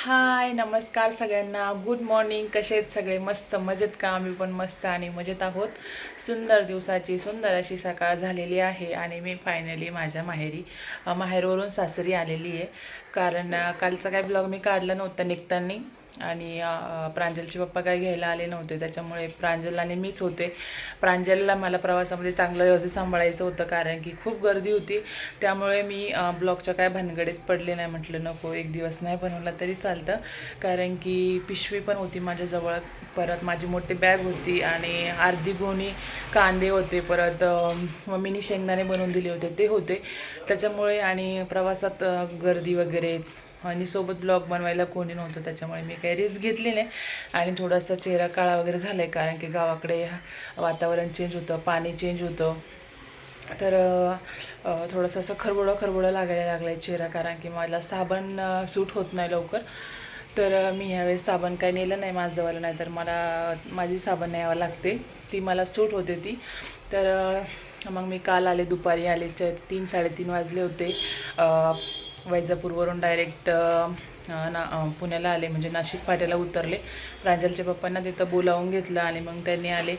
हाय नमस्कार सगळ्यांना. Good morning कसे आहेत सगळे? मस्त मजेत का? आम्ही पण मस्त आणि मजेत आहोत. सुंदर दिवसाची सुंदर अशी सकाळ झालेली आहे आणि मी फायनली माझ्या माहेरी माहेरवरून सासरी आलेली आहे. कारण कालचा काय ब्लॉग मी काढला नव्हता निघताना. आणि प्रांजलचे पप्पा काही घ्यायला आले नव्हते. त्याच्यामुळे प्रांजल आणि मीच होते. प्रांजलला मला प्रवासामध्ये चांगलं व्यवस्थित सांभाळायचं होतं कारण की खूप गर्दी होती. त्यामुळे मी ब्लॉगच्या काय भानगडीत पडले नाही म्हटलं नको एक दिवस नाही बनवला तरी चालतं. कारण की पिशवी पण होती माझ्याजवळ. परत माझी मोठी बॅग होती आणि अर्धी गोणी कांदे होते. परत मम्मीनी शेंगदाणे बनवून दिले होते. ते होते. त्याच्यामुळे आणि प्रवासात गर्दी वगैरे आणि सोबत ब्लॉग बनवायला कोणी नव्हतं त्याच्यामुळे मी काही रिस्क घेतली नाही. आणि थोडासा चेहरा काळा वगैरे झाला आहे कारण की गावाकडे वातावरण चेंज होतं पाणी चेंज होतं. तर थोडंसं असं खरबोडं खरबोडं लागायला लागलं आहे चेहरा कारण की मला साबण सूट होत नाही लवकर. तर मी ह्यावेळेस साबण काय नेलं नाही माझंवालं नाही तर मला माझी साबण न्यावं लागते. ती मला सूट होते ती. तर मग मी काल आले दुपारी आले च तीन साडेतीन वाजले होते. वैजापूरवरून डायरेक्ट ना पुण्याला आले. म्हणजे नाशिक फाट्याला उतरले. प्रांजलच्या पप्पांना तिथं बोलावून घेतलं आणि मग त्यांनी आले.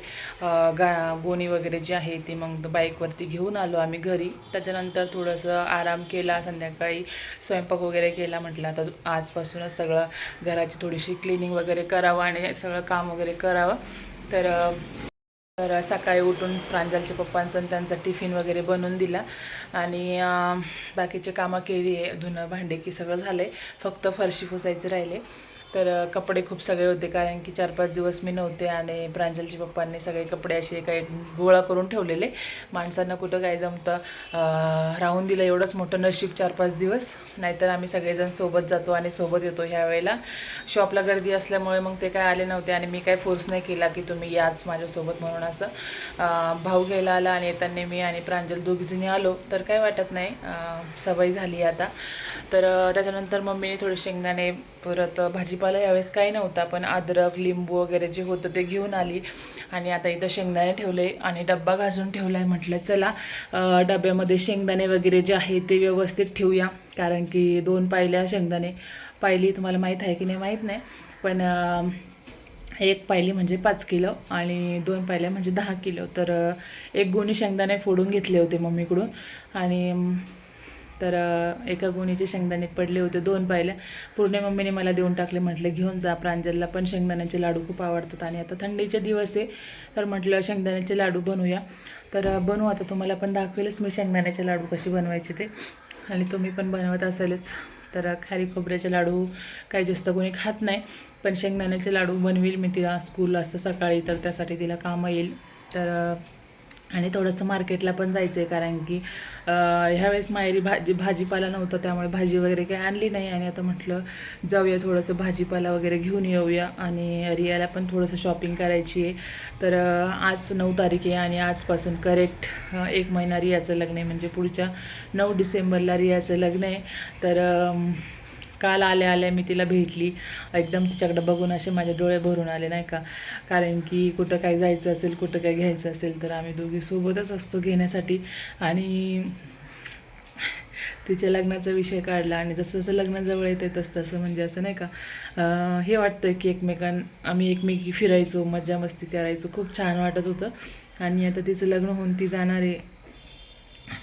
गा गोणी वगैरे जी आहे ती मग बाईकवरती घेऊन आलो आम्ही घरी. त्याच्यानंतर थोडंसं आराम केला. संध्याकाळी स्वयंपाक वगैरे केला म्हटलं. आता आजपासूनच सगळं घराची थोडीशी क्लिनिंग वगैरे करावं आणि सगळं काम वगैरे करावं. तर तर सकाळी उठून प्रांजलच्या पप्पांचं त्यांचा टिफिन वगैरे बनवून दिला. आणि बाकीचे कामं केली आहे धुणं भांडे की सगळं झालं आहे फक्त फरशी पुसायचे राहिले. तर कपडे खूप सगळे होते कारण की चार पाच दिवस मी नव्हते आणि प्रांजलच्या पप्पांनी सगळे कपडे असे काही गोळा करून ठेवलेले. माणसांना कुठं काय जमतं राहून दिलं एवढंच मोठं नशीब चार पाच दिवस. नाहीतर आम्ही सगळेजण सोबत जातो आणि सोबत येतो ह्या वेळेला. शॉपला गर्दी असल्यामुळे मग ते काय आले नव्हते आणि मी काय फोर्स नाही केला की तुम्ही याच माझ्यासोबत म्हणून असं. भाऊ घ्यायला आला आणि येताना मी आणि प्रांजल दोघीजणी आलो. तर काय वाटत नाही सवय झाली आता. तर त्याच्यानंतर मम्मीने थोडे शेंगदाणे परत भाजीपाला यावेळेस काही नव्हता पण अद्रक लिंबू वगैरे जे होतं ते घेऊन आली. आणि आता इथं शेंगदाणे ठेवले आणि डब्बा घासून ठेवला आहे म्हटलं चला डब्यामध्ये शेंगदाणे वगैरे जे आहे ते व्यवस्थित ठेवूया. कारण की दोन पायल्या शेंगदाणे पायली तुम्हाला माहीत आहे की नाही माहीत नाही. पण एक पायली म्हणजे पाच किलो आणि दोन पायल्या म्हणजे दहा किलो. तर एक गोणी शेंगदाणे फोडून घेतले होते मम्मीकडून. आणि तर एका गुणीचे शेंगदाणे पडले होते दोन पायल्या पूर्ण मम्मीने मला देऊन टाकले म्हटलं घेऊन जा प्रांजलला पण शेंगदाण्याचे लाडू खूप आवडतात आणि आता थंडीचे दिवस आहे. तर म्हटलं शेंगदाण्याचे लाडू बनवूया. तर बनवू आता तुम्हाला पण दाखवेलच मी शेंगदाण्याचे लाडू कसे बनवायचे ते. आणि तुम्ही पण बनवत असेलच. तर खारी खोबऱ्याचे लाडू काही जास्त कोणी खात नाही पण शेंगदाण्याचे लाडू बनवील मी तिला स्कूल असतं सकाळी तर त्यासाठी तिला कामं येईल. तर आणि थोडंसं मार्केटला पण जायचं आहे कारण की ह्यावेळेस मायरी भाजी भाजीपाला नव्हता त्यामुळे भाजी वगैरे काही आणली नाही. आणि आता म्हटलं जाऊया थोडंसं भाजीपाला वगैरे घेऊन येऊया. आणि रियाला पण थोडंसं शॉपिंग करायची आहे. तर आज नऊ तारीख आहे आणि आजपासून करेक्ट एक महिना रियाचं लग्न आहे. म्हणजे पुढच्या नऊ डिसेंबरला रियाचं लग्न आहे. तर काल आल्या आल्या मी तिला भेटली. एकदम तिच्याकडे बघून असे माझे डोळे भरून आले नाही का? कारण की कुठं काय जायचं असेल कुठं काय घ्यायचं असेल तर आम्ही दोघी सोबतच असतो घेण्यासाठी. आणि तिच्या लग्नाचा विषय काढला आणि जसं जसं लग्न जवळ येते तसं तसं म्हणजे असं नाही का हे वाटतं की एकमेकां आम्ही एकमेकी फिरायचो मजा मस्ती करायचो खूप छान वाटत होतं. आणि आता तिचं लग्न होऊन ती जाणार आहे.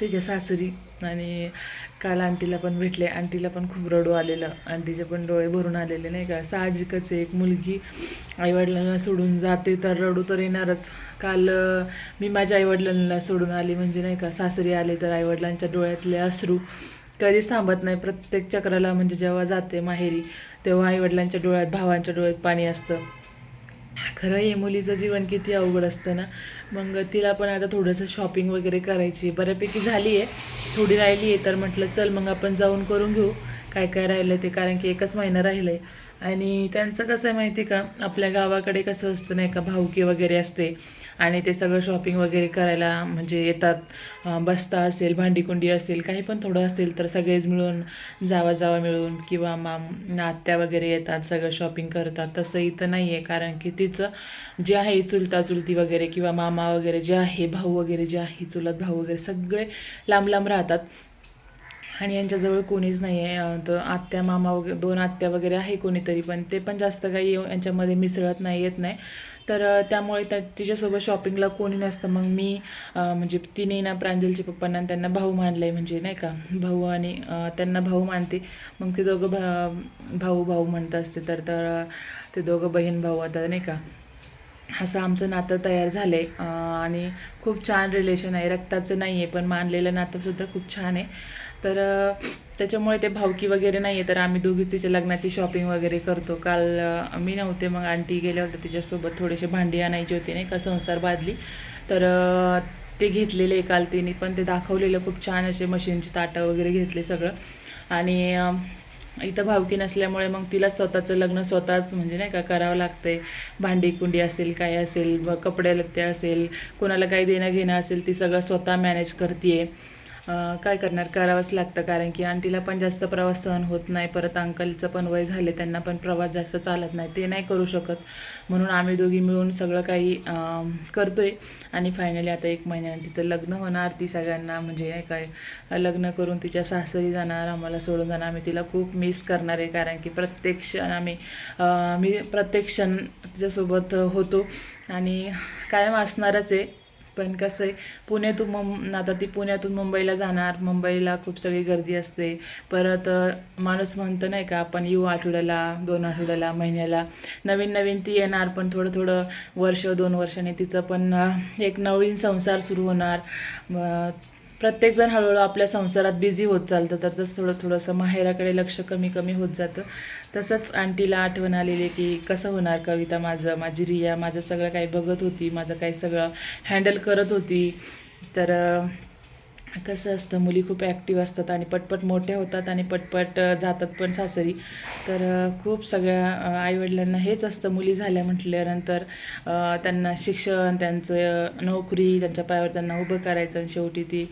तिच्या सासरी आणि काल आंटीला पण भेटले. आंटीला पण खूप रडू आलेलं. आंटीचे पण डोळे भरून आलेले नाही का? साहजिकच एक मुलगी आईवडिलांना सोडून जाते तर रडू तर येणारच. काल मी माझ्या आईवडिलांना सोडून आली म्हणजे नाही का? सासरी आले तर आईवडिलांच्या डोळ्यातले अश्रू कधीच थांबत नाही. प्रत्येक चक्राला म्हणजे जेव्हा जाते माहेरी तेव्हा आईवडिलांच्या डोळ्यात भावांच्या डोळ्यात पाणी असतं. खरं हे मुलीचं जीवन किती अवघड असतं ना. मग तिला पण आता थोडंसं शॉपिंग वगैरे करायची. बऱ्यापैकी झाली आहे. थोडी राहिली आहे तर म्हटलं चल मग आपण जाऊन करून घेऊ. काय काय राहिलं ते कारण की एकच महिना राहिलं आहे आणि त्यांचं कसं आहे माहिती का? आपल्या गावाकडे कसं असतं नाही का भाऊकी वगैरे असते. आणि ते सगळं शॉपिंग वगैरे करायला म्हणजे येतात. बस्ता असेल भांडीकुंडी असेल काही पण थोडं असेल तर सगळेच मिळून जावा जावा मिळून किंवा माम नात्या वगैरे येतात सगळं शॉपिंग करतात. तसं इथं नाही आहे. कारण की तिचं जे आहे चुलता चुलती वगैरे किंवा मामा वगैरे जे आहे भाऊ वगैरे जे आहे चुलत भाऊ वगैरे सगळे लांब लांब राहतात. आणि यांच्याजवळ कोणीच नाही आहे तर आत्या मामा वगैरे दोन आत्या वगैरे आहे कोणीतरी पण. ते पण जास्त काही येऊ- यांच्यामध्ये मिसळत नाही येत नाही. तर त्यामुळे त्या तिच्यासोबत शॉपिंगला कोणी नसतं. मग मी म्हणजे तिने ना प्रांजलचे पप्पांना त्यांना भाऊ मानलं आहे म्हणजे नाही का? भाऊ आणि त्यांना भाऊ मानते. मग ते दोघं भा भाऊ भाऊ म्हणत असते. तर तर ते दोघं बहीण भाऊ आता नाही का? असं आमचं नातं तयार झालं आहे आणि खूप छान रिलेशन आहे. रक्ताचं नाही आहे पण मानलेलं नातंसुद्धा खूप छान आहे. तर त्याच्यामुळे ते भावकी वगैरे नाही आहे तर आम्ही दोघीच तिच्या लग्नाची शॉपिंग वगैरे करतो. काल मी नव्हते. मग आंटी गेल्या होत्या. तिच्यासोबत थोडेसे भांडी आणायची होती नाही का? संसार बादली. तर ते घेतलेले काल तिने. पण ते दाखवलेलं खूप छान असे मशीनची ताटं वगैरे घेतले सगळं. आणि इथं भावकी नसल्यामुळे मग तिला स्वतःचं लग्न स्वतःच म्हणजे नाही का करावं लागतंय. भांडी कुंडी असेल काय असेल व कपडे लत्ते असेल कोणाला काही देणं घेणं असेल ती सगळं स्वतः मॅनेज करते काय करणार? करावंच लागतं कारण की आंटीला पण जास्त प्रवास सहन होत नाही. परत अंकलचं पण वय झाले त्यांना पण प्रवास जास्त चालत नाही. ते नाही करू शकत. म्हणून आम्ही दोघी मिळून सगळं काही करतो आहे आणि फायनली आता एक महिन्यानं तिचं लग्न होणार ती सगळ्यांना म्हणजे नाही काय लग्न करून तिच्या सासरी जाणार आम्हाला सोडून जाणार. आम्ही तिला खूप मिस करणार आहे कारण की प्रत्येक क्षण आम्ही मी प्रत्येक क्षण तिच्यासोबत होतो. आणि कायम असणारच आहे. पण कसं आहे पुण्यातून मुं आता ती पुण्यातून मुंबईला जाणार मुंबईला खूप सगळी गर्दी असते. परत माणूस म्हणतं नाही का आपण येऊ आठवड्याला दोन आठवड्याला महिन्याला. नवीन नवीन ती येणार पण थोडं थोडं वर्ष दोन वर्षाने तिचं पण एक नवीन संसार सुरू होणार. प्रत्येकजण हळूहळू आपल्या संसारात बिझी होत चालतं. तर तसं थोडं थोडंसं माहेराकडे लक्ष कमी कमी होत जातं. तसंच आंटीला आठवण आलेली की कसं होणार कविता माझं माझी रिया माझं सगळं काही बघत होती माझं काही सगळं हँडल करत होती. तर कसं असतं मुली खूप ॲक्टिव्ह असतात आणि पटपट मोठ्या होतात आणि पटपट जातात पण सासरी. तर खूप सगळ्या आईवडिलांना हेच असतं मुली झाल्या म्हटल्यानंतर त्यांना शिक्षण त्यांचं नोकरी त्यांच्या पायावर त्यांना उभं करायचं आणि शेवटी ती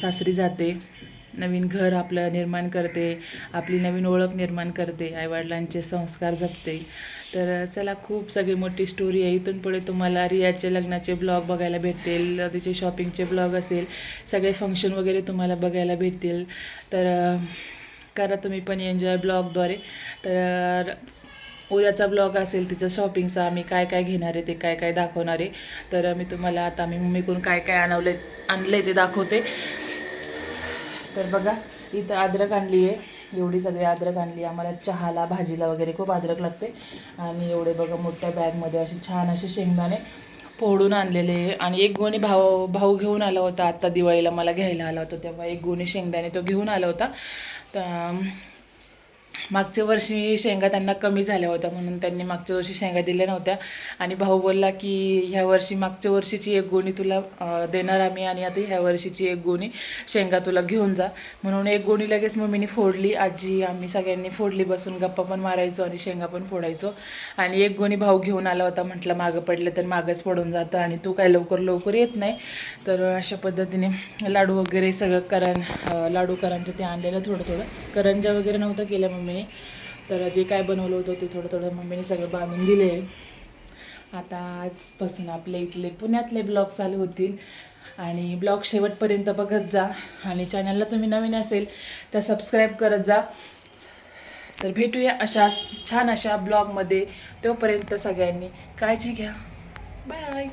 सासरी जाते. नवीन घर आपलं निर्माण करते आपली नवीन ओळख निर्माण करते आईवडिलांचे संस्कार जपते. तर चला खूप सगळी मोठी स्टोरी आहे. इथून पुढे तुम्हाला रियाचे लग्नाचे ब्लॉग बघायला भेटतील तिचे शॉपिंगचे ब्लॉग असेल सगळे फंक्शन वगैरे तुम्हाला बघायला भेटतील. तर करा तुम्ही पण एन्जॉय ब्लॉगद्वारे तर उद्याचा ब्लॉग असेल तिचं शॉपिंगचा आम्ही काय काय घेणार आहे ते काय काय दाखवणार आहे. तर मी तुम्हाला आता मी मम्मीकडून काय काय आणवले आहे ते दाखवते. तर बघा इथं अद्रक आणली आहे. एवढी सगळी अद्रक आणली आहे. आम्हाला चहाला भाजीला वगैरे खूप अद्रक लागते. आणि एवढे बघा मोठ्या बॅगमध्ये असे छान असे शेंगदाणे फोडून आणलेले आणि एक गोणी भाऊ भाऊ घेऊन आला होता. आत्ता दिवाळीला मला घ्यायला आला होता. तेव्हा एक गोणी शेंगदाणे तो घेऊन आला होता. तर मागच्या वर्षी शेंगा त्यांना कमी झाल्या होत्या म्हणून त्यांनी मागच्या वर्षी शेंगा दिल्या नव्हत्या. आणि भाऊ बोलला की ह्या वर्षी मागच्या वर्षीची एक गोणी तुला देणार आम्ही आणि आता ह्या वर्षीची एक गोणी शेंगा तुला घेऊन जा. म्हणून एक गोणी लगेच मम्मीने फोडली. आजी आम्ही सगळ्यांनी फोडली. बसून गप्पा पण मारायचो आणि शेंगा पण फोडायचो. आणि एक गोणी भाऊ घेऊन आला होता म्हटलं मागं पडलं तर मागंच पडून जातं आणि तू काय लवकर लवकर येत नाही. तर अशा पद्धतीने लाडू वगैरे सगळं करण लाडू करांचं ते आणलेलं थोडं थोडं. करंजा वगैरे नव्हतं केलं मम्मीने तर जे काय बनवलं होतं ते थोडं थोडं मम्मीने सगळं बांधून दिले. आता आजपासून आपले इथले पुण्यातले ब्लॉग चालू होतील. आणि ब्लॉग शेवटपर्यंत बघत जा. आणि चॅनलला तुम्ही नवीन असेल तर सबस्क्राईब करत जा. तर भेटूया अशा छान अशा ब्लॉगमध्ये. तोपर्यंत सगळ्यांनी काळजी घ्या. बाय